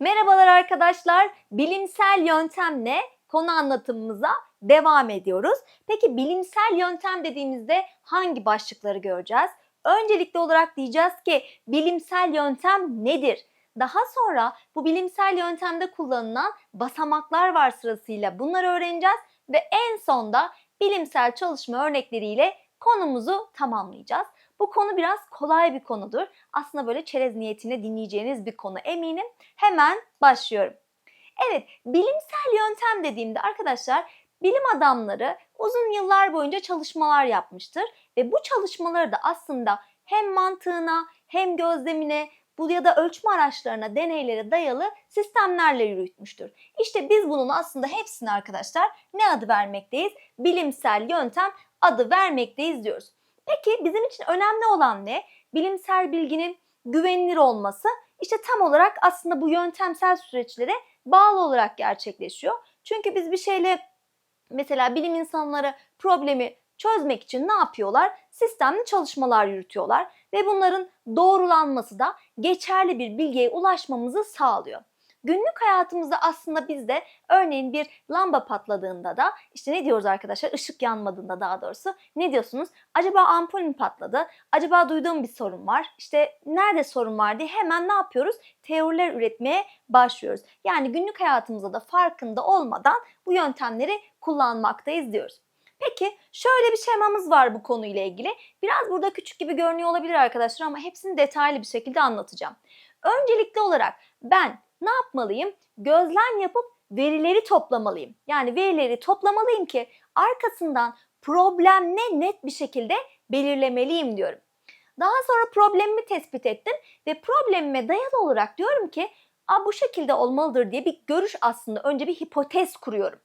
Merhabalar arkadaşlar. Bilimsel yöntemle konu anlatımımıza devam ediyoruz. Peki bilimsel yöntem dediğimizde hangi başlıkları göreceğiz? Öncelikli olarak diyeceğiz ki bilimsel yöntem nedir? Daha sonra bu bilimsel yöntemde kullanılan basamaklar var sırasıyla bunları öğreneceğiz ve en sonda bilimsel çalışma örnekleriyle konumuzu tamamlayacağız. Bu konu biraz kolay bir konudur. Aslında böyle çerez niyetine dinleyeceğiniz bir konu eminim. Hemen başlıyorum. Evet, bilimsel yöntem dediğimde arkadaşlar bilim adamları uzun yıllar boyunca çalışmalar yapmıştır ve bu çalışmaları da aslında hem mantığına hem gözlemine bu ya da ölçme araçlarına, deneylere dayalı sistemlerle yürütmüştür. İşte biz bunun aslında hepsini arkadaşlar ne adı vermekteyiz? Bilimsel yöntem adı vermekteyiz diyoruz. Peki bizim için önemli olan ne? Bilimsel bilginin güvenilir olması. İşte tam olarak aslında bu yöntemsel süreçlere bağlı olarak gerçekleşiyor. Çünkü biz bir şeyle mesela bilim insanları problemi çözmek için ne yapıyorlar? Sistemli çalışmalar yürütüyorlar ve bunların doğrulanması da geçerli bir bilgiye ulaşmamızı sağlıyor. Günlük hayatımızda aslında biz de örneğin bir lamba patladığında da işte ne diyoruz arkadaşlar ışık yanmadığında daha doğrusu ne diyorsunuz? Acaba ampul mü patladı? Acaba duyduğum bir sorun var? İşte nerede sorun var diye hemen ne yapıyoruz? Teoriler üretmeye başlıyoruz. Yani günlük hayatımızda da farkında olmadan bu yöntemleri kullanmaktayız diyoruz. Peki şöyle bir şemamız var bu konuyla ilgili. Biraz burada küçük gibi görünüyor olabilir arkadaşlar ama hepsini detaylı bir şekilde anlatacağım. Öncelikli olarak ben ne yapmalıyım? Gözlem yapıp verileri toplamalıyım. Yani verileri toplamalıyım ki arkasından problem ne net bir şekilde belirlemeliyim diyorum. Daha sonra problemimi tespit ettim ve problemime dayalı olarak diyorum ki Aa, bu şekilde olmalıdır diye bir görüş aslında önce bir hipotez kuruyorum.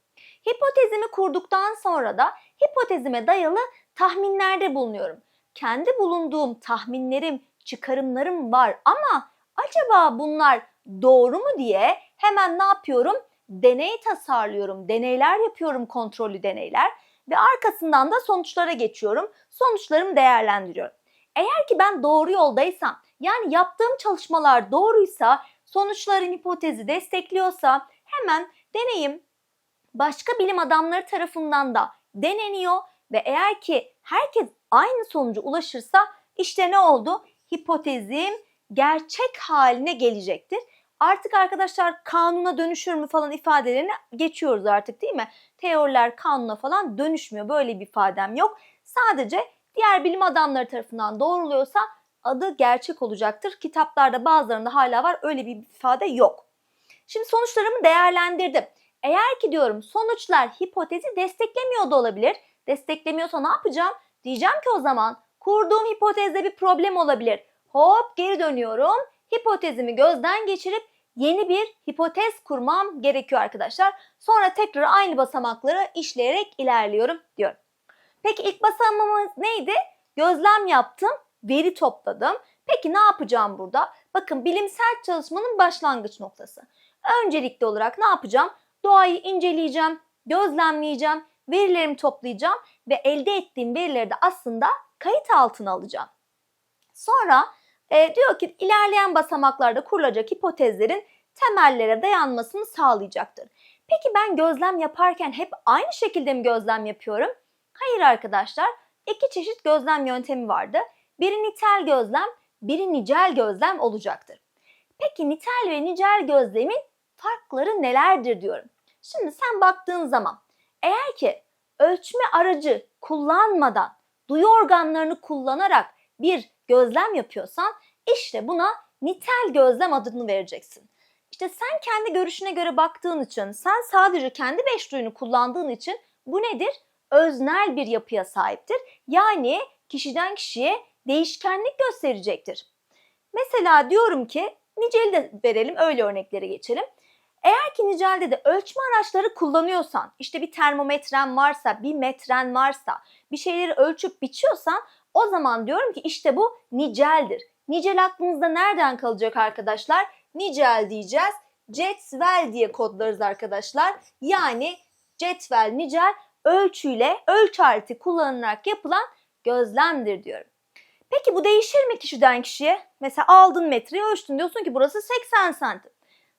Hipotezimi kurduktan sonra da hipotezime dayalı tahminlerde bulunuyorum. Kendi bulunduğum tahminlerim, çıkarımlarım var ama acaba bunlar doğru mu diye hemen ne yapıyorum? Deney tasarlıyorum, deneyler yapıyorum, kontrollü deneyler ve arkasından da sonuçlara geçiyorum. Sonuçlarımı değerlendiriyorum. Eğer ki ben doğru yoldaysam, yani yaptığım çalışmalar doğruysa, sonuçların hipotezi destekliyorsa hemen deneyim başka bilim adamları tarafından da deneniyor ve eğer ki herkes aynı sonuca ulaşırsa işte ne oldu? Hipotezim gerçek haline gelecektir. Artık arkadaşlar kanuna dönüşür mü falan ifadelerini geçiyoruz artık değil mi? Teoriler kanuna falan dönüşmüyor. Böyle bir ifadem yok. Sadece diğer bilim adamları tarafından doğruluyorsa adı gerçek olacaktır. Kitaplarda bazılarında hala var öyle bir ifade yok. Şimdi sonuçlarımı değerlendirdim. Eğer ki diyorum sonuçlar hipotezi desteklemiyor da olabilir. Desteklemiyorsa ne yapacağım? Diyeceğim ki o zaman kurduğum hipotezde bir problem olabilir. Hop geri dönüyorum. Hipotezimi gözden geçirip yeni bir hipotez kurmam gerekiyor arkadaşlar. Sonra tekrar aynı basamakları işleyerek ilerliyorum diyorum. Peki ilk basamağımız neydi? Gözlem yaptım, veri topladım. Peki ne yapacağım burada? Bakın bilimsel çalışmanın başlangıç noktası. Öncelikli olarak ne yapacağım? Doğayı inceleyeceğim, gözlemleyeceğim, verilerimi toplayacağım ve elde ettiğim verileri de aslında kayıt altına alacağım. Sonra e, diyor ki ilerleyen basamaklarda kurulacak hipotezlerin temellere dayanmasını sağlayacaktır. Peki ben gözlem yaparken hep aynı şekilde mi gözlem yapıyorum? Hayır arkadaşlar. iki çeşit gözlem yöntemi vardı. Biri nitel gözlem, biri nicel gözlem olacaktır. Peki nitel ve nicel gözlemin farkları nelerdir diyorum. Şimdi sen baktığın zaman eğer ki ölçme aracı kullanmadan duyu organlarını kullanarak bir gözlem yapıyorsan işte buna nitel gözlem adını vereceksin. İşte sen kendi görüşüne göre baktığın için, sen sadece kendi beş duyunu kullandığın için bu nedir? Öznel bir yapıya sahiptir. Yani kişiden kişiye değişkenlik gösterecektir. Mesela diyorum ki niceli de verelim öyle örneklere geçelim. Eğer ki nicelde de ölçme araçları kullanıyorsan, işte bir termometren varsa, bir metren varsa, bir şeyleri ölçüp biçiyorsan o zaman diyorum ki işte bu niceldir. Nicel aklınızda nereden kalacak arkadaşlar? Nicel diyeceğiz. Cetvel diye kodlarız arkadaşlar. Yani cetvel, nicel ölçüyle ölçü aleti kullanılarak yapılan gözlemdir diyorum. Peki bu değişir mi kişiden kişiye? Mesela aldın metreyi ölçtün diyorsun ki burası 80 santim.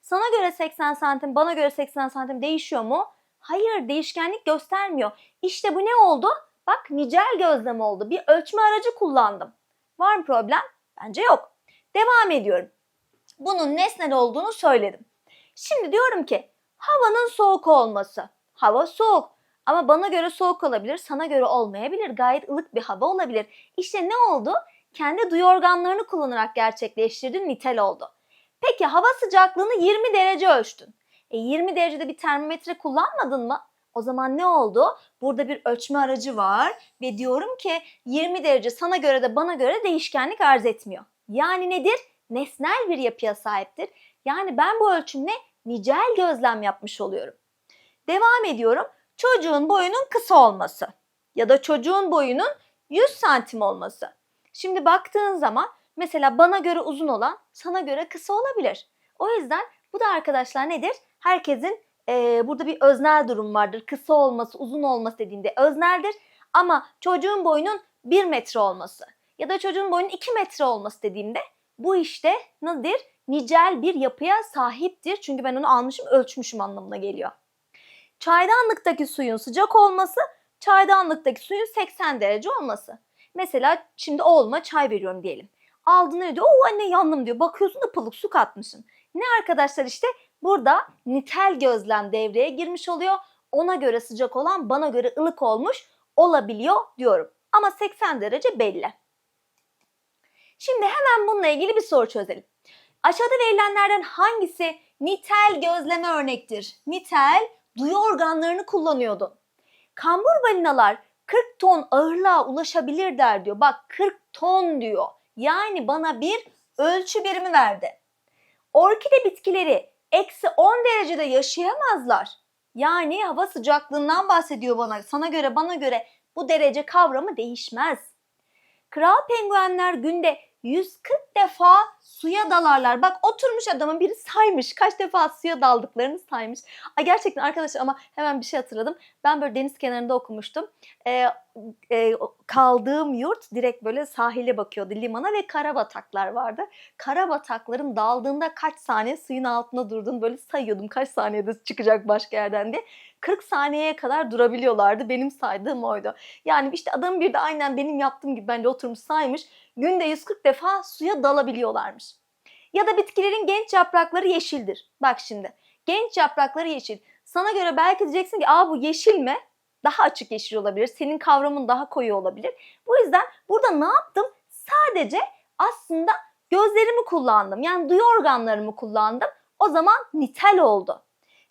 sana göre 80 santim, bana göre 80 santim değişiyor mu? Hayır, değişkenlik göstermiyor. İşte bu ne oldu? Bak nicel gözlem oldu. Bir ölçme aracı kullandım. Var mı problem? Bence yok. Devam ediyorum. Bunun nesnel olduğunu söyledim. Şimdi diyorum ki havanın soğuk olması. Hava soğuk. Ama bana göre soğuk olabilir, sana göre olmayabilir. Gayet ılık bir hava olabilir. İşte ne oldu? Kendi duyu organlarını kullanarak gerçekleştirdin, nitel oldu. Peki hava sıcaklığını 20 derece ölçtün. E 20 derecede bir termometre kullanmadın mı? O zaman ne oldu? Burada bir ölçme aracı var ve diyorum ki 20 derece sana göre de bana göre değişkenlik arz etmiyor. Yani nedir? Nesnel bir yapıya sahiptir. Yani ben bu ölçümle nicel gözlem yapmış oluyorum. Devam ediyorum. Çocuğun boyunun kısa olması ya da çocuğun boyunun 100 santim olması. Şimdi baktığın zaman mesela bana göre uzun olan sana göre kısa olabilir. O yüzden bu da arkadaşlar nedir? Herkesin e, burada bir öznel durum vardır. Kısa olması, uzun olması dediğinde özneldir. Ama çocuğun boyunun 1 metre olması ya da çocuğun boyunun 2 metre olması dediğimde bu işte nedir? Nicel bir yapıya sahiptir. Çünkü ben onu almışım, ölçmüşüm anlamına geliyor. Çaydanlıktaki suyun sıcak olması, çaydanlıktaki suyun 80 derece olması. Mesela şimdi oğluma çay veriyorum diyelim. Aldın ne diyor? Oo anne yandım diyor. Bakıyorsun da pılık su katmışsın. Ne arkadaşlar işte burada nitel gözlem devreye girmiş oluyor. Ona göre sıcak olan bana göre ılık olmuş olabiliyor diyorum. Ama 80 derece belli. Şimdi hemen bununla ilgili bir soru çözelim. Aşağıda verilenlerden hangisi nitel gözleme örnektir? Nitel duyu organlarını kullanıyordu. Kambur balinalar 40 ton ağırlığa ulaşabilir der diyor. Bak 40 ton diyor. Yani bana bir ölçü birimi verdi. Orkide bitkileri eksi 10 derecede yaşayamazlar. Yani hava sıcaklığından bahsediyor bana. Sana göre bana göre bu derece kavramı değişmez. Kral penguenler günde 140 defa suya dalarlar. Bak oturmuş adamın biri saymış. Kaç defa suya daldıklarını saymış. Ay gerçekten arkadaşlar ama hemen bir şey hatırladım. Ben böyle deniz kenarında okumuştum. Ee, e, kaldığım yurt direkt böyle sahile bakıyordu limana ve kara bataklar vardı. Kara batakların daldığında kaç saniye suyun altında durduğunu böyle sayıyordum. Kaç saniyede çıkacak başka yerden diye. 40 saniyeye kadar durabiliyorlardı. Benim saydığım oydu. Yani işte adam bir de aynen benim yaptığım gibi bence oturmuş saymış. Günde 140 defa suya dalabiliyorlarmış. Ya da bitkilerin genç yaprakları yeşildir. Bak şimdi genç yaprakları yeşil. Sana göre belki diyeceksin ki aa bu yeşil mi? Daha açık yeşil olabilir. Senin kavramın daha koyu olabilir. Bu yüzden burada ne yaptım? Sadece aslında gözlerimi kullandım. Yani duyu organlarımı kullandım. O zaman nitel oldu.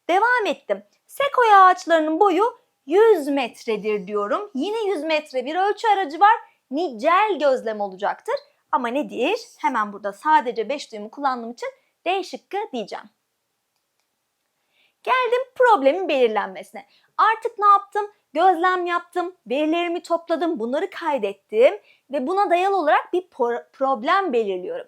Devam ettim. Sekoya ağaçlarının boyu 100 metredir diyorum. Yine 100 metre bir ölçü aracı var. Nicel gözlem olacaktır. Ama nedir? Hemen burada sadece 5 duyumu kullandığım için D şıkkı diyeceğim. Geldim problemin belirlenmesine. Artık ne yaptım? Gözlem yaptım, verilerimi topladım, bunları kaydettim ve buna dayalı olarak bir problem belirliyorum.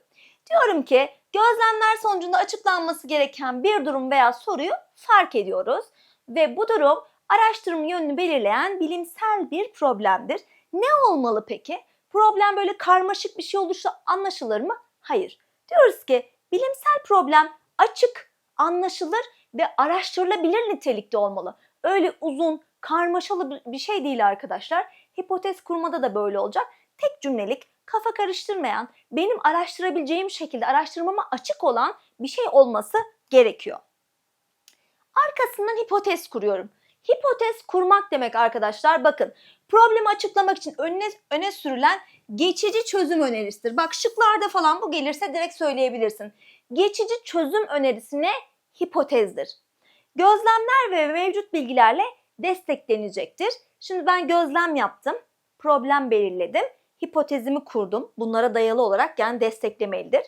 Diyorum ki gözlemler sonucunda açıklanması gereken bir durum veya soruyu fark ediyoruz ve bu durum araştırma yönünü belirleyen bilimsel bir problemdir. Ne olmalı peki? Problem böyle karmaşık bir şey olursa anlaşılır mı? Hayır. Diyoruz ki bilimsel problem açık, anlaşılır ve araştırılabilir nitelikte olmalı. Öyle uzun, karmaşalı bir şey değil arkadaşlar. Hipotez kurmada da böyle olacak. Tek cümlelik, kafa karıştırmayan, benim araştırabileceğim şekilde araştırmama açık olan bir şey olması gerekiyor. Arkasından hipotez kuruyorum. Hipotez kurmak demek arkadaşlar bakın problemi açıklamak için önüne, öne sürülen geçici çözüm önerisidir. Bak şıklarda falan bu gelirse direkt söyleyebilirsin. Geçici çözüm önerisine hipotezdir. Gözlemler ve mevcut bilgilerle desteklenecektir. Şimdi ben gözlem yaptım, problem belirledim, hipotezimi kurdum. Bunlara dayalı olarak yani desteklemelidir.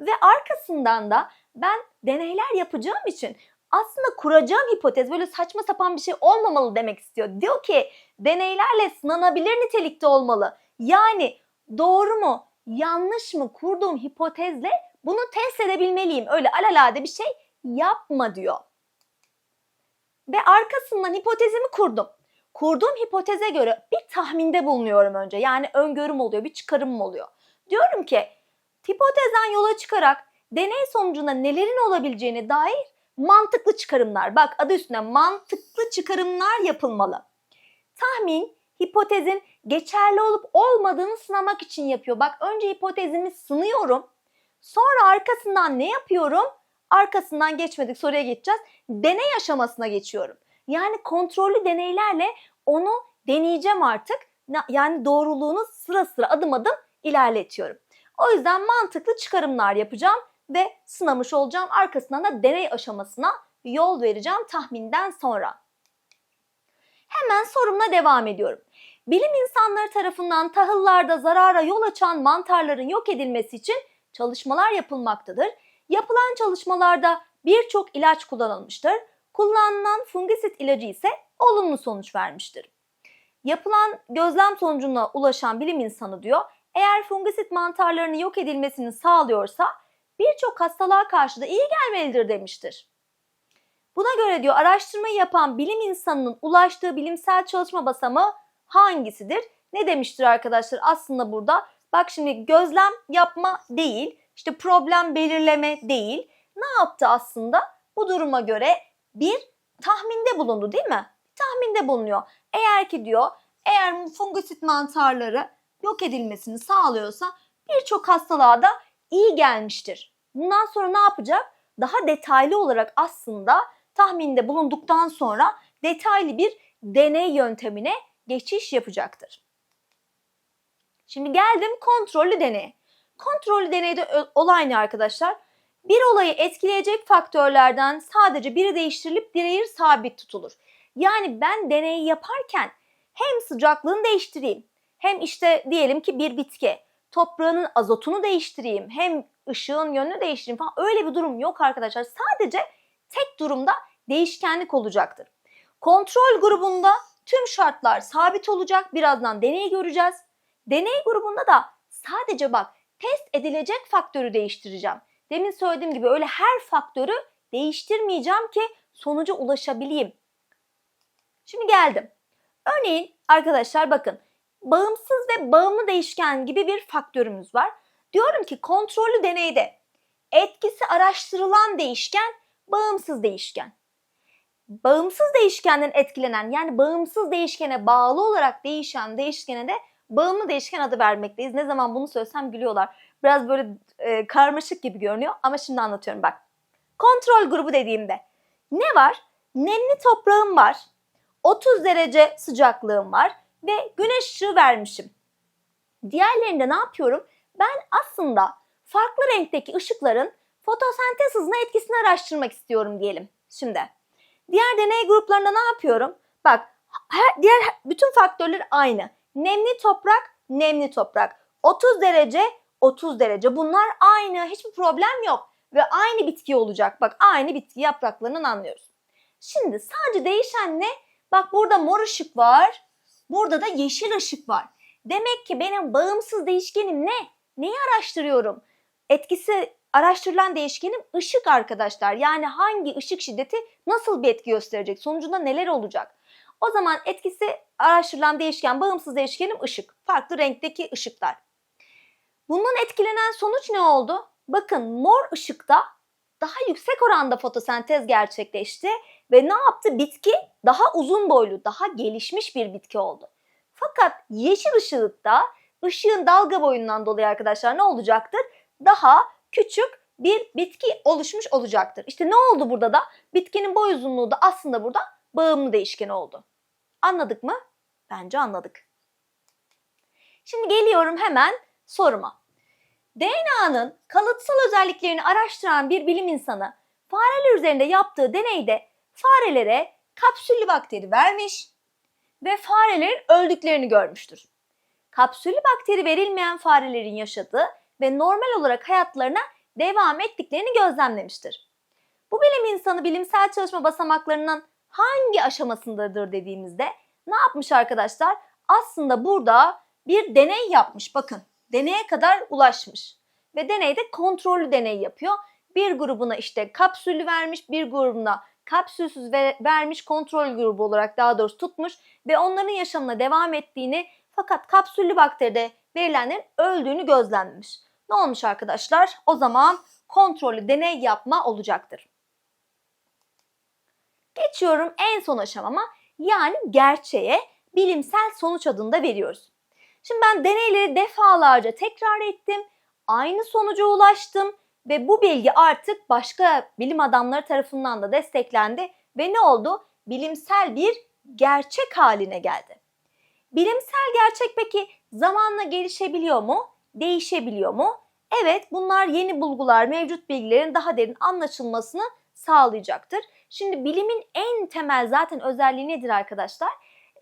Ve arkasından da ben deneyler yapacağım için aslında kuracağım hipotez böyle saçma sapan bir şey olmamalı demek istiyor. Diyor ki deneylerle sınanabilir nitelikte olmalı. Yani doğru mu yanlış mı kurduğum hipotezle bunu test edebilmeliyim. Öyle alalade bir şey yapma diyor. Ve arkasından hipotezimi kurdum. Kurduğum hipoteze göre bir tahminde bulunuyorum önce. Yani öngörüm oluyor, bir çıkarımım oluyor. Diyorum ki hipotezden yola çıkarak deney sonucunda nelerin olabileceğine dair mantıklı çıkarımlar. Bak adı üstünde mantıklı çıkarımlar yapılmalı. Tahmin hipotezin geçerli olup olmadığını sınamak için yapıyor. Bak önce hipotezimi sınıyorum. Sonra arkasından ne yapıyorum? Arkasından geçmedik soruya geçeceğiz. Deney aşamasına geçiyorum. Yani kontrollü deneylerle onu deneyeceğim artık. Yani doğruluğunu sıra sıra adım adım ilerletiyorum. O yüzden mantıklı çıkarımlar yapacağım ve sınamış olacağım. Arkasından da deney aşamasına yol vereceğim tahminden sonra. Hemen sorumla devam ediyorum. Bilim insanları tarafından tahıllarda zarara yol açan mantarların yok edilmesi için çalışmalar yapılmaktadır. Yapılan çalışmalarda birçok ilaç kullanılmıştır. Kullanılan fungisit ilacı ise olumlu sonuç vermiştir. Yapılan gözlem sonucuna ulaşan bilim insanı diyor, eğer fungisit mantarlarının yok edilmesini sağlıyorsa birçok hastalığa karşı da iyi gelmelidir demiştir. Buna göre diyor araştırmayı yapan bilim insanının ulaştığı bilimsel çalışma basamağı hangisidir? Ne demiştir arkadaşlar aslında burada? Bak şimdi gözlem yapma değil, işte problem belirleme değil. Ne yaptı aslında? Bu duruma göre bir tahminde bulundu değil mi? Tahminde bulunuyor. Eğer ki diyor, eğer fungisit mantarları yok edilmesini sağlıyorsa birçok hastalığa da iyi gelmiştir. Bundan sonra ne yapacak? Daha detaylı olarak aslında tahminde bulunduktan sonra detaylı bir deney yöntemine geçiş yapacaktır. Şimdi geldim kontrollü deneye. Kontrollü deneyde olay ne arkadaşlar? Bir olayı etkileyecek faktörlerden sadece biri değiştirilip diğeri sabit tutulur. Yani ben deneyi yaparken hem sıcaklığını değiştireyim, hem işte diyelim ki bir bitki toprağının azotunu değiştireyim, hem ışığın yönünü değiştireyim falan öyle bir durum yok arkadaşlar. Sadece tek durumda değişkenlik olacaktır. Kontrol grubunda tüm şartlar sabit olacak. Birazdan deneyi göreceğiz. Deney grubunda da sadece bak test edilecek faktörü değiştireceğim. Demin söylediğim gibi öyle her faktörü değiştirmeyeceğim ki sonuca ulaşabileyim. Şimdi geldim. Örneğin arkadaşlar bakın bağımsız ve bağımlı değişken gibi bir faktörümüz var. Diyorum ki kontrollü deneyde etkisi araştırılan değişken bağımsız değişken. Bağımsız değişkenden etkilenen yani bağımsız değişkene bağlı olarak değişen değişkene de bağımlı değişken adı vermekteyiz. Ne zaman bunu söylesem gülüyorlar. Biraz böyle e, karmaşık gibi görünüyor ama şimdi anlatıyorum bak. Kontrol grubu dediğimde ne var? Nemli toprağım var. 30 derece sıcaklığım var ve güneş ışığı vermişim. Diğerlerinde ne yapıyorum? Ben aslında farklı renkteki ışıkların fotosentez hızına etkisini araştırmak istiyorum diyelim. Şimdi diğer deney gruplarında ne yapıyorum? Bak her, diğer bütün faktörler aynı. Nemli toprak, nemli toprak. 30 derece, 30 derece. Bunlar aynı. Hiçbir problem yok. Ve aynı bitki olacak. Bak aynı bitki yapraklarından anlıyoruz. Şimdi sadece değişen ne? Bak burada mor ışık var. Burada da yeşil ışık var. Demek ki benim bağımsız değişkenim ne? Neyi araştırıyorum? Etkisi araştırılan değişkenim ışık arkadaşlar. Yani hangi ışık şiddeti nasıl bir etki gösterecek? Sonucunda neler olacak? O zaman etkisi araştırılan değişken, bağımsız değişkenim ışık. Farklı renkteki ışıklar. Bundan etkilenen sonuç ne oldu? Bakın mor ışıkta daha yüksek oranda fotosentez gerçekleşti ve ne yaptı? Bitki daha uzun boylu, daha gelişmiş bir bitki oldu. Fakat yeşil ışıkta ışığın dalga boyundan dolayı arkadaşlar ne olacaktır? Daha küçük bir bitki oluşmuş olacaktır. İşte ne oldu burada da? Bitkinin boy uzunluğu da aslında burada bağımlı değişken oldu. Anladık mı? Bence anladık. Şimdi geliyorum hemen soruma. DNA'nın kalıtsal özelliklerini araştıran bir bilim insanı fareler üzerinde yaptığı deneyde farelere kapsüllü bakteri vermiş ve farelerin öldüklerini görmüştür. Kapsüllü bakteri verilmeyen farelerin yaşadığı ve normal olarak hayatlarına devam ettiklerini gözlemlemiştir. Bu bilim insanı bilimsel çalışma basamaklarının hangi aşamasındadır dediğimizde ne yapmış arkadaşlar? Aslında burada bir deney yapmış. Bakın deneye kadar ulaşmış. Ve deneyde kontrollü deney yapıyor. Bir grubuna işte kapsüllü vermiş, bir grubuna kapsülsüz ve vermiş kontrol grubu olarak daha doğrusu tutmuş ve onların yaşamına devam ettiğini fakat kapsüllü bakteride verilenlerin öldüğünü gözlemlemiş. Ne olmuş arkadaşlar? O zaman kontrollü deney yapma olacaktır. Geçiyorum en son aşamama yani gerçeğe bilimsel sonuç adında veriyoruz. Şimdi ben deneyleri defalarca tekrar ettim, aynı sonuca ulaştım ve bu bilgi artık başka bilim adamları tarafından da desteklendi ve ne oldu? Bilimsel bir gerçek haline geldi. Bilimsel gerçek peki zamanla gelişebiliyor mu? Değişebiliyor mu? Evet bunlar yeni bulgular, mevcut bilgilerin daha derin anlaşılmasını sağlayacaktır. Şimdi bilimin en temel zaten özelliği nedir arkadaşlar?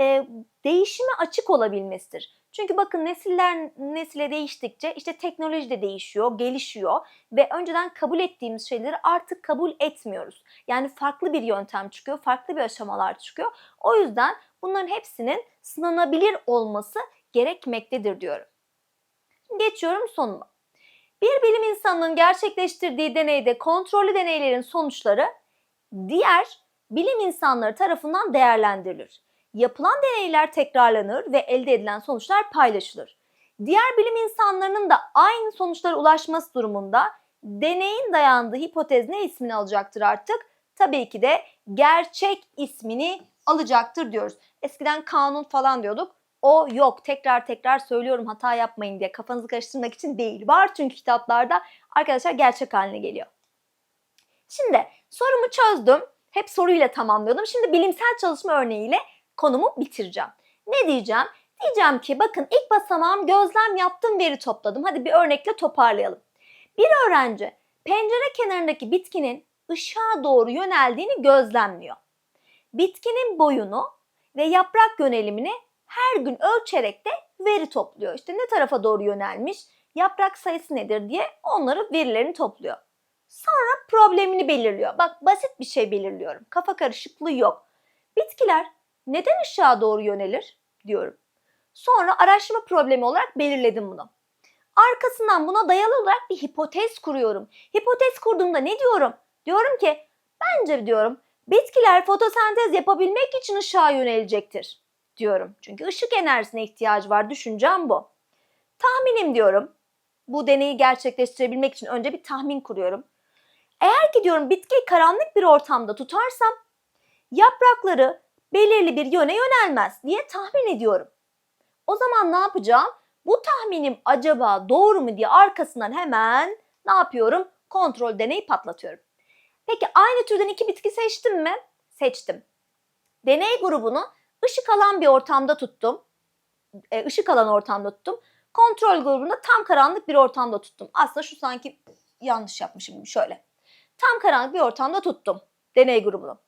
Ee, değişime açık olabilmesidir. Çünkü bakın nesiller nesile değiştikçe işte teknoloji de değişiyor, gelişiyor ve önceden kabul ettiğimiz şeyleri artık kabul etmiyoruz. Yani farklı bir yöntem çıkıyor, farklı bir aşamalar çıkıyor. O yüzden bunların hepsinin sınanabilir olması gerekmektedir diyorum. Geçiyorum sonuna. Bir bilim insanının gerçekleştirdiği deneyde kontrollü deneylerin sonuçları diğer bilim insanları tarafından değerlendirilir. Yapılan deneyler tekrarlanır ve elde edilen sonuçlar paylaşılır. Diğer bilim insanlarının da aynı sonuçlara ulaşması durumunda deneyin dayandığı hipotez ne ismini alacaktır artık? Tabii ki de gerçek ismini alacaktır diyoruz. Eskiden kanun falan diyorduk. O yok. Tekrar tekrar söylüyorum hata yapmayın diye kafanızı karıştırmak için değil. Var çünkü kitaplarda arkadaşlar gerçek haline geliyor. Şimdi sorumu çözdüm. Hep soruyla tamamlıyordum. Şimdi bilimsel çalışma örneğiyle konumu bitireceğim. Ne diyeceğim? Diyeceğim ki bakın ilk basamağım gözlem yaptım veri topladım. Hadi bir örnekle toparlayalım. Bir öğrenci pencere kenarındaki bitkinin ışığa doğru yöneldiğini gözlemliyor. Bitkinin boyunu ve yaprak yönelimini her gün ölçerek de veri topluyor. İşte ne tarafa doğru yönelmiş, yaprak sayısı nedir diye onları verilerini topluyor. Sonra problemini belirliyor. Bak basit bir şey belirliyorum. Kafa karışıklığı yok. Bitkiler neden ışığa doğru yönelir diyorum. Sonra araştırma problemi olarak belirledim bunu. Arkasından buna dayalı olarak bir hipotez kuruyorum. Hipotez kurduğumda ne diyorum? Diyorum ki bence diyorum bitkiler fotosentez yapabilmek için ışığa yönelecektir diyorum. Çünkü ışık enerjisine ihtiyacı var. Düşüncem bu. Tahminim diyorum. Bu deneyi gerçekleştirebilmek için önce bir tahmin kuruyorum. Eğer ki diyorum bitkiyi karanlık bir ortamda tutarsam yaprakları belirli bir yöne yönelmez diye tahmin ediyorum. O zaman ne yapacağım? Bu tahminim acaba doğru mu diye arkasından hemen ne yapıyorum? Kontrol deneyi patlatıyorum. Peki aynı türden iki bitki seçtim mi? Seçtim. Deney grubunu ışık alan bir ortamda tuttum. E, ışık alan ortamda tuttum. Kontrol grubunda tam karanlık bir ortamda tuttum. Aslında şu sanki yanlış yapmışım şöyle. Tam karanlık bir ortamda tuttum deney grubunu.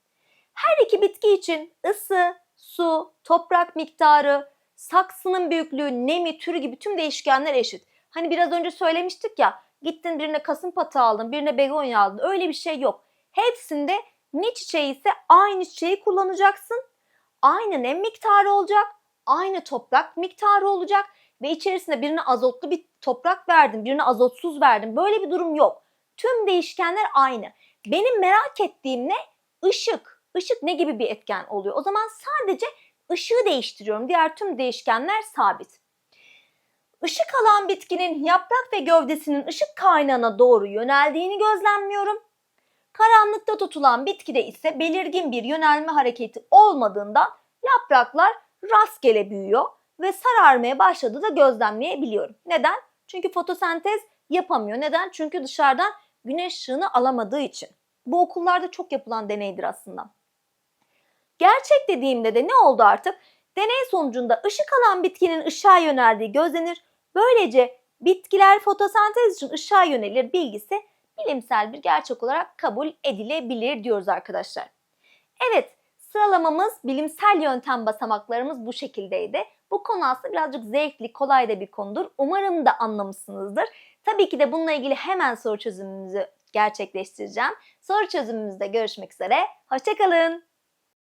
Her iki bitki için ısı, su, toprak miktarı, saksının büyüklüğü, nemi, türü gibi tüm değişkenler eşit. Hani biraz önce söylemiştik ya gittin birine kasım patı aldın, birine begonya aldın. Öyle bir şey yok. Hepsinde ne çiçeği ise aynı çiçeği kullanacaksın. Aynı nem miktarı olacak, aynı toprak miktarı olacak ve içerisinde birine azotlu bir toprak verdim, birine azotsuz verdim. Böyle bir durum yok. Tüm değişkenler aynı. Benim merak ettiğim ne? Işık. Işık ne gibi bir etken oluyor? O zaman sadece ışığı değiştiriyorum. Diğer tüm değişkenler sabit. Işık alan bitkinin yaprak ve gövdesinin ışık kaynağına doğru yöneldiğini gözlemliyorum. Karanlıkta tutulan bitkide ise belirgin bir yönelme hareketi olmadığından yapraklar rastgele büyüyor ve sararmaya başladığı da gözlemleyebiliyorum. Neden? Çünkü fotosentez yapamıyor. Neden? Çünkü dışarıdan güneş ışığını alamadığı için. Bu okullarda çok yapılan deneydir aslında. Gerçek dediğimde de ne oldu artık? Deney sonucunda ışık alan bitkinin ışığa yöneldiği gözlenir. Böylece bitkiler fotosentez için ışığa yönelir bilgisi bilimsel bir gerçek olarak kabul edilebilir diyoruz arkadaşlar. Evet, sıralamamız, bilimsel yöntem basamaklarımız bu şekildeydi. Bu konu aslında birazcık zevkli, kolay da bir konudur. Umarım da anlamışsınızdır. Tabii ki de bununla ilgili hemen soru çözümümüzü gerçekleştireceğim. Soru çözümümüzde görüşmek üzere. Hoşçakalın.